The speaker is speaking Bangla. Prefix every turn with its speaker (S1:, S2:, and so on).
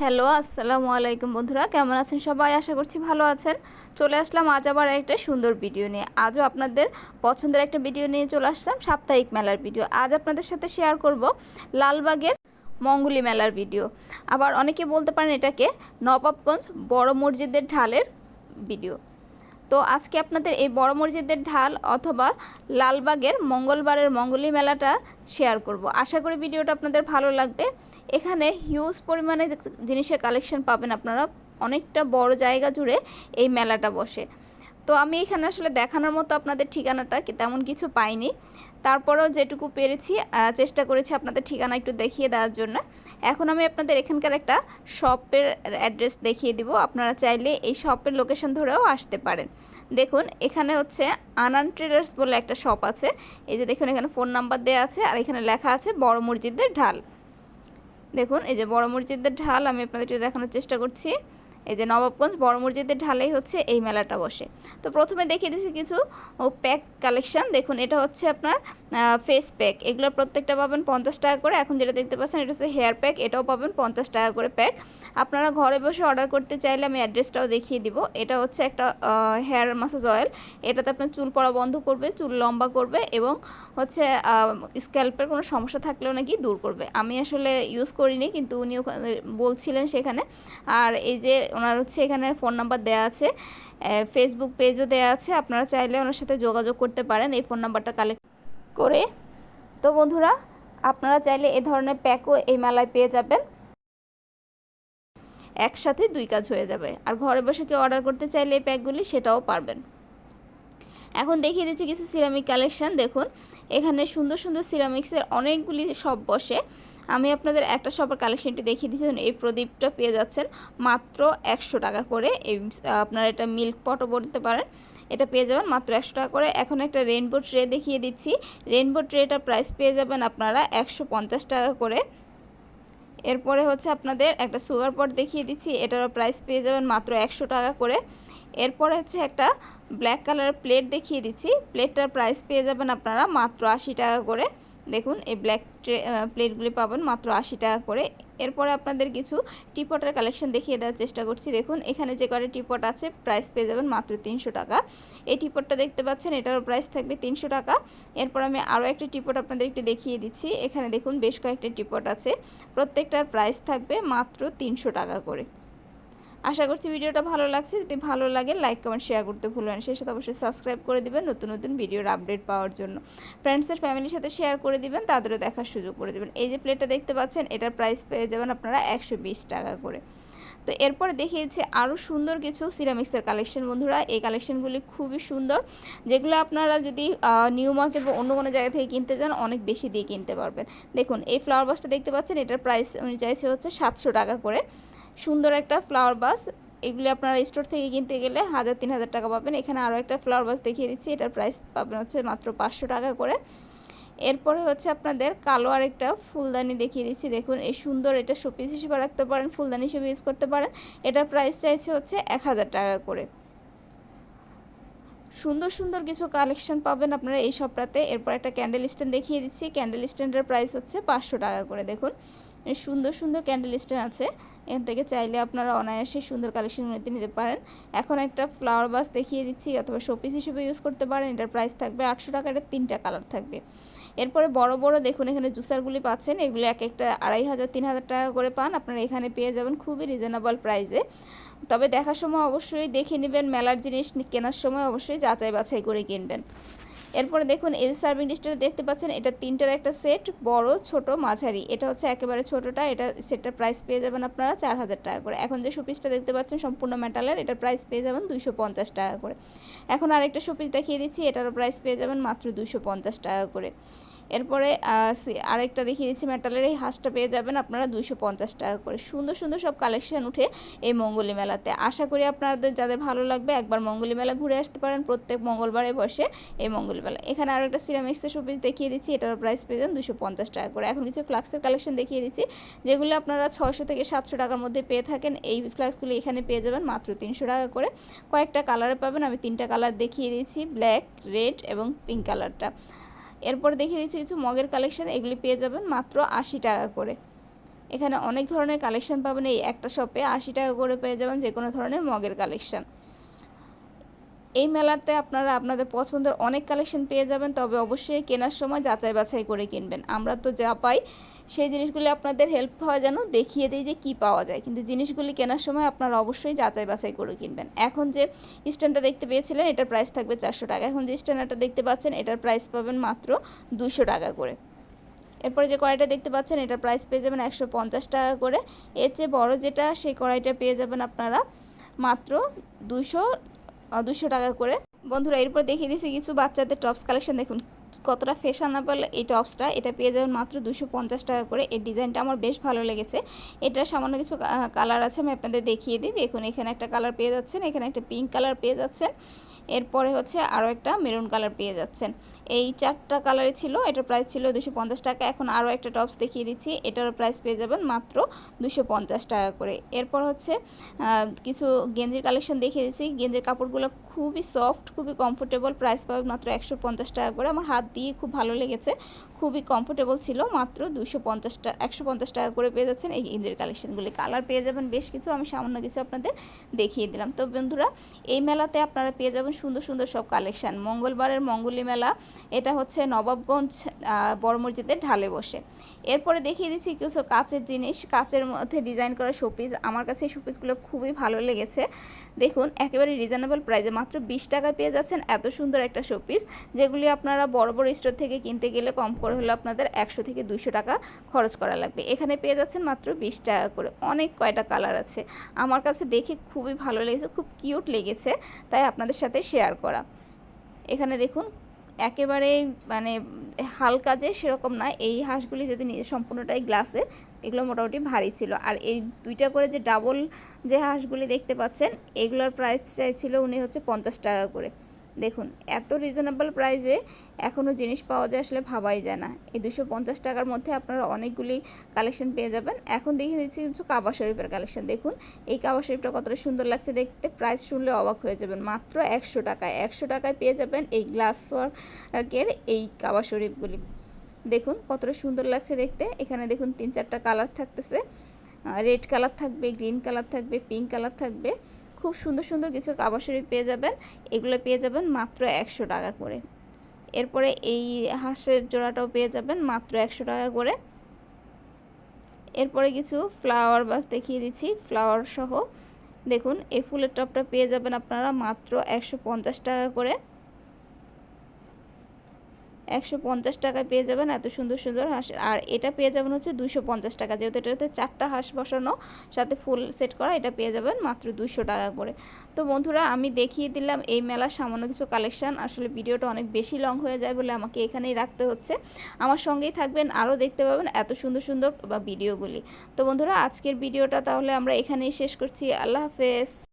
S1: হ্যালো, আসসালামু আলাইকুম বন্ধুরা। কেমন আছেন সবাই? আশা করছি ভালো আছেন। চলে আসলাম আজ আবার একটা সুন্দর ভিডিও নিয়ে। আজও আপনাদের পছন্দের একটা ভিডিও নিয়ে চলে আসলাম, সাপ্তাহিক মেলার ভিডিও। আজ আপনাদের সাথে শেয়ার করব লালবাগের মঙ্গলি মেলার ভিডিও। আবার অনেকে বলতে পারেন এটাকে নবাবগঞ্জ বড় মসজিদের ঢালের ভিডিও। তো আজকে আপনাদের এই বড় মসজিদের ঢাল অথবা লালবাগের মঙ্গলবারের মঙ্গলী মেলাটা শেয়ার করব। আশা করি ভিডিওটা আপনাদের ভালো লাগবে। এখানে হিউজ পরিমাণে জিনিসের কালেকশন পাবেন আপনারা। অনেকটা বড় জায়গা জুড়ে এই মেলাটা বসে। তো আমি এখানে আসলে দেখানোর মতো আপনাদের ঠিকানাটা তেমন কিছু পাইনি। তারপরেও যেটুকু পেরেছি চেষ্টা করেছি আপনাদের ঠিকানা একটু দেখিয়ে দেওয়ার জন্য। এখন আমি আপনাদের এখানকার একটা শপের অ্যাড্রেস দেখিয়ে দিব। আপনারা চাইলে এই শপের লোকেশন ধরেও আসতে পারেন। দেখুন, এখানে হচ্ছে আনান ট্রেডার্স বলে একটা শপ আছে। এই যে দেখুন, এখানে ফোন নাম্বার দেওয়া আছে আর এখানে লেখা আছে বড় মসজিদের ঢাল। দেখুন, এই যে বড় মসজিদের ঢাল, আমি আপনাদের একটু দেখানোর চেষ্টা করছি। এই যে নবাবগঞ্জ বড় মসজিদের ঢালেই হচ্ছে এই মেলাটা বসে। তো প্রথমে দেখিয়ে দিয়েছি কিছু প্যাক কালেকশন দেখুন, এটা হচ্ছে আপনার ফেস প্যাক এগুলো প্রত্যেকটা পাবেন পঞ্চাশ টাকা করে। এখন যেটা দেখতে পাচ্ছেন, এটা হচ্ছে হেয়ার প্যাক এটাও পাবেন পঞ্চাশ টাকা করে প্যাক আপনারা ঘরে বসে অর্ডার করতে চাইলে আমি অ্যাড্রেসটাও দেখিয়ে দিব। এটা হচ্ছে একটা হেয়ার মাসাজ অয়েল এটাতে আপনার চুল পড়া বন্ধ করবে, চুল লম্বা করবে এবং হচ্ছে স্ক্যাল্পের কোনো সমস্যা থাকলেও নাকি দূর করবে। আমি আসলে ইউজ করিনি, কিন্তু উনি বলছিলেন সেখানে। আর এই যে ওনার হচ্ছে এখানে ফোন নাম্বার দেওয়া আছে ফেসবুক পেজও দেওয়া আছে, আপনারা চাইলে ওনার সাথে যোগাযোগ করতে পারেন, এই ফোন নাম্বারটা কালেক্ট করে। তো বন্ধুরা, আপনারা চাইলে এ ধরনের প্যাকও এই মেলায় পেয়ে যাবেন। একসাথে দুই কাজ হয়ে যাবে, আর ঘরে বসে কেউ অর্ডার করতে চাইলে এই প্যাকগুলি সেটাও পারবেন। এখন দেখিয়ে দিচ্ছি কিছু সিরামিক কালেকশান দেখুন। এখানে সুন্দর সুন্দর সিরামিক্সের অনেকগুলি সব বসে। আমি আপনাদের একটা শপের কালেকশনটি দেখিয়ে দিচ্ছি। এই প্রদীপটা পেয়ে যাচ্ছেন মাত্র একশো টাকা করে। এই, আপনারা এটা মিল্ক পটও বলতে পারেন। এটা পেয়ে যাবেন মাত্র একশো টাকা করে। এখন একটা রেনবো ট্রে দেখিয়ে দিচ্ছি। রেনবো ট্রেটার প্রাইস পেয়ে যাবেন আপনারা একশো পঞ্চাশ টাকা করে। এরপরে হচ্ছে আপনাদের একটা সুগার পট দেখিয়ে দিচ্ছি। এটারও প্রাইস পেয়ে যাবেন মাত্র একশো টাকা করে। এরপরে হচ্ছে একটা ব্ল্যাক কালারের প্লেট দেখিয়ে দিচ্ছি। প্লেটটার প্রাইস পেয়ে যাবেন আপনারা মাত্র আশি টাকা করে। দেখুন, এই ব্ল্যাক ট্রে প্লেটগুলি পাবেন মাত্র আশি টাকা করে। এরপরে আপনাদের কিছু টিপটের কালেকশন দেখিয়ে দেওয়ার চেষ্টা করছি। দেখুন, এখানে যে কটা টিপট আছে প্রাইস পেয়ে যাবেন মাত্র তিনশো টাকা। এই টিপটটা দেখতে পাচ্ছেন, এটারও প্রাইস থাকবে তিনশো টাকা। এরপর আমি আরও একটি টিপট আপনাদের একটু দেখিয়ে দিচ্ছি। এখানে দেখুন, বেশ কয়েকটা টিপট আছে। প্রত্যেকটার প্রাইস থাকবে মাত্র তিনশো টাকা করে। আশা করছি ভিডিওটা ভালো লাগছে। যদি ভালো লাগে লাইক কমেন্ট শেয়ার করতে ভুলবেন সেই সাথে অবশ্যই সাবস্ক্রাইব করে দিবেন নতুন নতুন ভিডিওর আপডেট পাওয়ার জন্য। ফ্রেন্ডসের ফ্যামিলির সাথে শেয়ার করে দিবেন, তাদেরও দেখার সুযোগ করে দেবেন। এই যে প্লেটটা দেখতে পাচ্ছেন, এটার প্রাইস পেয়ে যাবেন আপনারা একশো বিশ টাকা করে। তো এরপরে দেখিয়েছে আরও সুন্দর কিছু সিরামিক্সের কালেকশন বন্ধুরা। এই কালেকশনগুলি খুবই সুন্দর। যেগুলো আপনারা যদি নিউ মার্কেট বা অন্য কোনো জায়গা থেকে কিনতে যান, অনেক বেশি দিয়ে কিনতে পারবেন। দেখুন, এই ফ্লাওয়ার বাসটা দেখতে পাচ্ছেন, এটার প্রাইস আমি চাইছি হচ্ছে সাতশো টাকা করে। সুন্দর একটা ফ্লাওয়ার বাস এগুলি আপনারা স্টোর থেকে কিনতে গেলে হাজার, তিন হাজার টাকা পাবেন। এখানে আরও একটা ফ্লাওয়ার বাস দেখিয়ে দিচ্ছি। এটার প্রাইস পাবেন হচ্ছে মাত্র পাঁচশো টাকা করে। এরপরে হচ্ছে আপনাদের কালো আরেকটা ফুলদানি দেখিয়ে দিচ্ছি। দেখুন, এই সুন্দর এটা শোপিস হিসেবে রাখতে পারেন, ফুলদানি হিসেবে ইউজ করতে পারেন। এটার প্রাইস চাইছে হচ্ছে এক হাজার টাকা করে। সুন্দর সুন্দর কিছু কালেকশন পাবেন আপনারা এই সবটাতে এরপর একটা ক্যান্ডেল স্ট্যান্ড দেখিয়ে দিচ্ছি। ক্যান্ডেল স্ট্যান্ডের প্রাইস হচ্ছে পাঁচশো টাকা করে। দেখুন সুন্দর সুন্দর ক্যান্ডেল স্ট্যান্ড আছে। এখান থেকে চাইলে আপনারা অনায়াসে সুন্দর কালেকশন নিতে নিতে পারেন। এখন একটা ফ্লাওয়ার বাস দেখিয়ে দিচ্ছি অথবা শোপিস হিসেবে ইউজ করতে পারেন। এটার প্রাইস থাকবে আটশো টাকা, এটা তিনটা কালার থাকবে। এরপরে বড় বড় দেখুন, এখানে জুসারগুলি পাচ্ছেন। এগুলি এক একটা আড়াই হাজার, তিন হাজার টাকা করে পান। আপনারা এখানে পেয়ে যাবেন খুবই রিজনেবল প্রাইসে তবে দেখার সময় অবশ্যই দেখে নেবেন। মেলার জিনিস কেনার সময় অবশ্যই যাচাই বাছাই করে কিনবেন। এরপরে দেখুন এই সার্ভিং ডিশটা দেখতে পাচ্ছেন, এটা তিনটার একটা সেট বড়, ছোট, মাঝারি। এটা হচ্ছে একেবারে ছোটটা, এটা সেটটার প্রাইস পেয়ে যাবেন আপনারা চার হাজার টাকা করে। এখন যে শোপিসটা দেখতে পাচ্ছেন, সম্পূর্ণ মেটালের এটার প্রাইস পেয়ে যাবেন দুশো পঞ্চাশ টাকা করে। এখন আরেকটা শোপিস দেখিয়ে দিচ্ছি, এটারও প্রাইস পেয়ে যাবেন মাত্র দুশো পঞ্চাশ টাকা করে। এরপরে আরেকটা দেখিয়ে দিচ্ছি, মেটালের এই হাঁসটা পেয়ে যাবেন আপনারা দুইশো পঞ্চাশ টাকা করে। সুন্দর সুন্দর সব কালেকশন উঠে এই মঙ্গলী মেলাতে। আশা করি আপনাদের, যাদের ভালো লাগবে, একবার মঙ্গলী মেলা ঘুরে আসতে পারেন, প্রত্যেক মঙ্গলবারে বসে এই মঙ্গলী মেলা। এখানে আরও একটা সিরামিক্সের শোপিস দেখিয়ে দিচ্ছি এটার প্রাইস পেয়ে যান দুশো পঞ্চাশ টাকা করে। এখন কিছু ফ্লাক্সের কালেকশন দেখিয়ে দিচ্ছি, যেগুলো আপনারা ছশো থেকে সাতশো টাকার মধ্যে পেয়ে থাকেন। এই ফ্লাক্সগুলো এখানে পেয়ে যাবেন মাত্র তিনশো টাকা করে। কয়েকটা কালারে পাবেন, আমি তিনটা কালার দেখিয়ে দিয়েছি ব্ল্যাক রেড এবং পিঙ্ক কালারটা এরপর দেখে দিচ্ছি কিছু মগের কালেকশান, এগুলি পেয়ে যাবেন মাত্র আশি টাকা করে। এখানে অনেক ধরনের কালেকশান পাবেন, এই একটা শপে আশি টাকা করে পেয়ে যাবেন যে কোনো ধরনের মগের কালেকশন। এই মেলাতে আপনারা আপনাদের পছন্দের অনেক কালেকশন পেয়ে যাবেন, তবে অবশ্যই কেনার সময় যাচাই বাছাই করে কিনবেন। আমরা তো যা পাই, সেই জিনিসগুলি আপনাদের হেল্প হয় যেন দেখিয়ে দিই যে কী পাওয়া যায়। কিন্তু জিনিসগুলি কেনার সময় আপনারা অবশ্যই যাচাই বাছাই করে কিনবেন। এখন যে স্ট্যান্ডটা দেখতে পেয়েছিলেন, এটার প্রাইস থাকবে চারশো টাকা। এখন যে স্ট্যান্ডটা দেখতে পাচ্ছেন, এটার প্রাইস পাবেন মাত্র দুশো টাকা করে। এরপরে যে কড়াইটা দেখতে পাচ্ছেন, এটার প্রাইস পেয়ে যাবেন একশো পঞ্চাশ টাকা করে। এর চেয়ে বড়ো যেটা, সেই কড়াইটা পেয়ে যাবেন আপনারা মাত্র দুশো দুশো টাকা করে। বন্ধুরা, এরপর দেখিয়ে দিয়েছি কিছু বাচ্চাদের টপস কালেকশন দেখুন, কতটা ফ্যাশনেবল এই টপসটা এটা পেয়ে যাবেন মাত্র দুশো পঞ্চাশ টাকা করে। এর ডিজাইনটা আমার বেশ ভালো লেগেছে। এটা সামান্য কিছু কালার আছে, আমি আপনাদের দেখিয়ে দিই। দেখুন, এখানে একটা কালার পেয়ে যাচ্ছেন, এখানে একটা পিঙ্ক কালার পেয়ে যাচ্ছেন। এরপরে হচ্ছে আরও একটা মেরুন কালার পেয়ে যাচ্ছেন। এই চারটা কালারে ছিল এটার প্রাইস ছিল দুশো টাকা, এখন আরও একটা টপস দেখিয়ে দিচ্ছি, এটারও প্রাইস পেয়ে যাবেন মাত্র দুশো টাকা করে। এরপর হচ্ছে কিছু গেঞ্জির কালেকশন দেখিয়ে দিচ্ছি, গেঞ্জির কাপড়গুলো খুবই সফট খুবই কমফোর্টেবল প্রাইস পাবেন মাত্র একশো পঞ্চাশ টাকা করে। আমার হাত দিয়ে খুব ভালো লেগেছে, খুবই কমফোর্টেবল ছিল মাত্র দুশো পঞ্চাশ টাকা একশো পঞ্চাশ টাকা করে পেয়ে যাচ্ছেন এই গেঞ্জির কালেকশনগুলি কালার পেয়ে যাবেন বেশ কিছু, আমি সামান্য কিছু আপনাদের দেখিয়ে দিলাম। তো বন্ধুরা, এই মেলাতে আপনারা পেয়ে যাবেন সুন্দর সুন্দর সব কালেকশান মঙ্গলবারের মঙ্গলী মেলা এটা হচ্ছে নবাবগঞ্জ বড় মসজিদের ঢালে বসে। এরপরে দেখিয়ে দিচ্ছি কিছু কাচের জিনিস। কাচের মধ্যে ডিজাইন করা শোপিস আমার কাছে এই শোপিসগুলো খুবই ভালো লেগেছে। দেখুন, একেবারে রিজনেবল প্রাইসে মাত্র বিশ টাকা পেয়ে যাচ্ছেন এত সুন্দর একটা শোপিস যেগুলি আপনারা বড় বড় স্টোর থেকে কিনতে গেলে কম করে হলে আপনাদের একশো থেকে দুশো টাকা খরচ করা লাগবে। এখানে পেয়ে যাচ্ছেন মাত্র বিশ টাকা করে। অনেক কয়টা কালার আছে। আমার কাছে দেখে খুবই ভালো লেগেছে, খুব কিউট লেগেছে, তাই আপনাদের সাথে শেয়ার করা। এখানে দেখুন একেবারে মানে হালকা যে সেরকম না, এই হাঁসগুলি যদি সম্পূর্ণটাই গ্লাসে, এগুলো মোটামুটি ভারী ছিল। আর এই দুইটা করে যে ডাবল যে হাঁসগুলি দেখতে পাচ্ছেন, এগুলোর প্রাইস চাইছিল উনি হচ্ছে পঞ্চাশ টাকা করে। দেখুন, এত রিজনেবল প্রাইসে এখনও জিনিস পাওয়া যায় আসলে ভাবাই যায় না। এই দুশো পঞ্চাশ টাকার মধ্যে আপনারা অনেকগুলি কালেকশন পেয়ে যাবেন। এখন দেখে দিচ্ছি কিছু কাবা শরীফের কালেকশন দেখুন, এই কাবা শরীফটা কতটা সুন্দর লাগছে দেখতে। প্রাইস শুনলে অবাক হয়ে যাবেন। মাত্র একশো টাকায় একশো টাকায় পেয়ে যাবেন এই গ্লাস ওয়ার্কের এই কাবা শরীফগুলি। দেখুন, কতটা সুন্দর লাগছে দেখতে। এখানে দেখুন, তিন চারটা কালার থাকতেছে। রেড কালার থাকবে গ্রিন কালার থাকবে পিঙ্ক কালার থাকবে। খুব সুন্দর সুন্দর কিছু কাবা শরীফ পেয়ে যাবেন। এগুলো পেয়ে যাবেন মাত্র একশো টাকা করে। এরপরে এই হাঁসের জোড়াটাও পেয়ে যাবেন মাত্র একশো টাকা করে। এরপরে কিছু ফ্লাওয়ার বাস দেখিয়ে দিচ্ছি, ফ্লাওয়ার সহ। দেখুন, এই ফুলের টপটা পেয়ে যাবেন আপনারা মাত্র একশো পঞ্চাশ টাকা করে। একশো পঞ্চাশ টাকায় পেয়ে যাবেন, এত সুন্দর সুন্দর হাঁস। আর এটা পেয়ে যাবেন হচ্ছে দুশো পঞ্চাশ টাকা। যেহেতু এটাতে চারটা হাঁস বসানো, সাথে ফুল সেট করা, এটা পেয়ে যাবেন মাত্র দুশো টাকা করে। তো বন্ধুরা, আমি দেখিয়ে দিলাম এই মেলার সামান্য কিছু কালেকশান আসলে ভিডিওটা অনেক বেশি লং হয়ে যায় বলে আমাকে এখানেই রাখতে হচ্ছে। আমার সঙ্গেই থাকবেন, আরও দেখতে পাবেন এত সুন্দর সুন্দর বা ভিডিওগুলি। তো বন্ধুরা, আজকের ভিডিওটা তাহলে আমরা এখানেই শেষ করছি। আল্লাহ হাফেজ।